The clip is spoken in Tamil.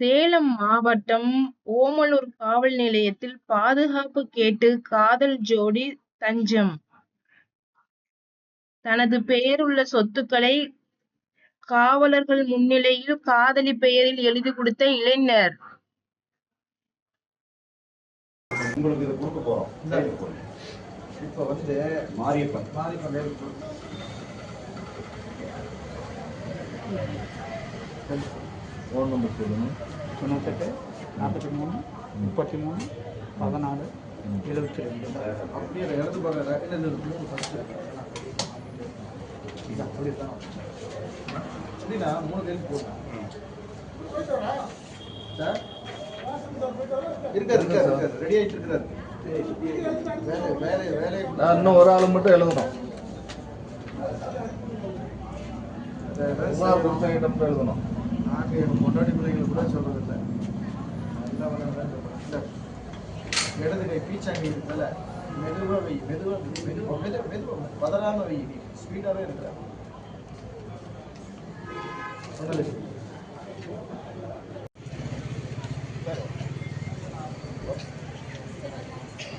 சேலம் மாவட்டம் ஓமலூர் காவல் நிலையத்தில் பாதுகாப்பு கேட்டு காதல் ஜோடி தஞ்சம். தனது பெயருள்ள சொத்துக்களை காவலர்கள் முன்னிலையில் காதலி பெயரில் எழுதி கொடுத்த இளைஞர். உங்களுக்கு இதை கொடுக்க போறோம். இப்ப வந்து மாரியப்பன். மாரியப்பன் ஃபோன் நம்பர் சொல்லுங்க. தொண்ணூத்தெட்டு நாற்பத்தி மூணு முப்பத்தி மூணு பதினாலு எழுபத்தி ரெண்டு. அப்படியே இடது பக்கம் ஃபஸ்ட்டு இது அப்படியே தான் எப்படின்னா மூணு கையில் போட்டேன். சார்? இருக்காரு இருக்காரு ரெடி ஆகிட்டு இருக்கிறாரு வேலை வேலை வேலையை நான் இன்னும் ஒரு ஆள் மட்டும் எழுதணும். எழுதணும். நாங்கள் எங்கள் பொண்டாட்டி பிள்ளைங்களுக்கு கூட சொல்கிறதில்ல நல்லா வளர்ந்து இடது கை பீச்சாங்கி இருக்குல்ல மெதுவாக வை மெதுவாக மெதுவாக மெதுவாக மெதுவாக பதறாமல் வை. நீ. ஸ்பீடாகவே இருக்கிற சொன்னது